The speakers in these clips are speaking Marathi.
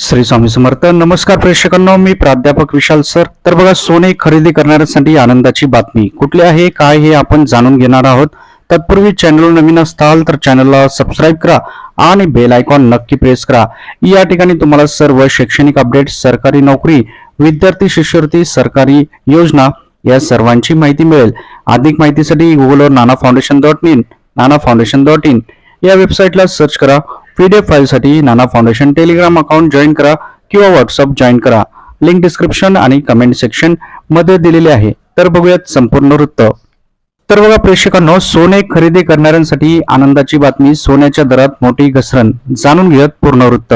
श्री स्वामी समर्थ. नमस्कार प्रेक्षकांना मी प्राध्यापक विशाल सर. तर बघा सोने खरेदी करणाऱ्यांसाठी आनंदाची बातमी. कुठली आहे काय हे आपण जाणून घेणार आहोत. तत्पूर्वी चॅनल नवीन असताल तर चॅनलला सबस्क्राईब करा आणि बेल आयकॉन नक्की प्रेस करा. या ठिकाणी तुम्हाला सर्व शैक्षणिक अपडेट सरकारी नोकरी विद्यार्थी शिष्यवृत्ती सरकारी योजना या सर्वांची माहिती मिळेल. अधिक माहितीसाठी गुगलवर Nana foundation dot in Nana foundation dot in या वेबसाईटला सर्च करा. पीडीएफ फाईलसाठी Nana foundation telegram account join करा किंवा व्हॉट्सअप जॉईन करा. लिंक डिस्क्रिप्शन आणि कमेंट सेक्शनमध्ये दिलेले आहे. तर बघूयात संपूर्ण वृत्त. तर बघा प्रेक्षकांनो सोने खरेदी करणाऱ्यांसाठी आनंदाची बातमी सोन्याच्या दरात मोठी घसरण. जाणून घेऊयात पूर्ण वृत्त.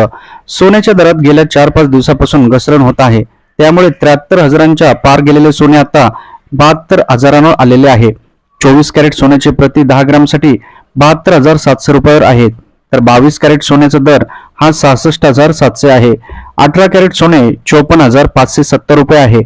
सोन्याच्या दरात गेल्या चार पाच दिवसापासून घसरण होत आहे. त्यामुळे त्र्याहत्तर हजारांच्या पार गेलेले सोने आता बहात्तर हजारांवर आलेले आहे. चोवीस कॅरेट सोन्याचे प्रति दहा ग्रामसाठी बहात्तर हजार सातशे रुपयावर आहेत. तर बावीस कॅरेट सोन्याचा दर हा सहासष्ट हजार सातशे आहे. अठरा कॅरेट सोने चोपन्न हजार पाचशे सत्तर रुपये आहे.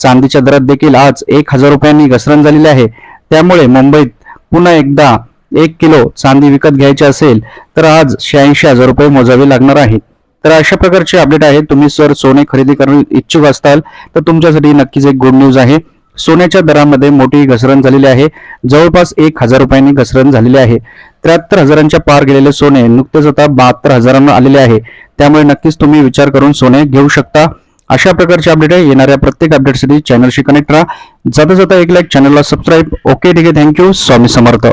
चांदीच्या दरात देखील आज एक हजार रुपयांनी घसरण झालेली आहे. त्यामुळे मुंबईत पुन्हा एकदा एक किलो चांदी विकत घ्यायची असेल तर आज शहाऐंशी हजार रुपये मोजावे लागणार आहेत. तर अशा प्रकारचे अपडेट आहे तुम्ही सर सोने खरेदी करू इच्छुक असताल तर तुमच्यासाठी नक्कीच एक गुड न्यूज आहे. सोन्याच्या दरामध्ये मोठी घसरण झालेली आहे. जवळपास एक हजार रुपयांनी घसरण झालेली आहे. त्र्याहत्तर हजारांच्या पार गेलेले सोने नुकतेच आता बहात्तर हजारांना आलेले आहे. त्यामुळे नक्कीच तुम्ही विचार करून सोने घेऊ शकता. अशा प्रकारचे अपडेट आहे. येणाऱ्या प्रत्येक अपडेटसाठी चॅनलशी कनेक्ट राहा. जाता जाता एक लाईक चॅनलला सबस्क्राईब ओके ठीक आहे. Thank you Swami Samarth.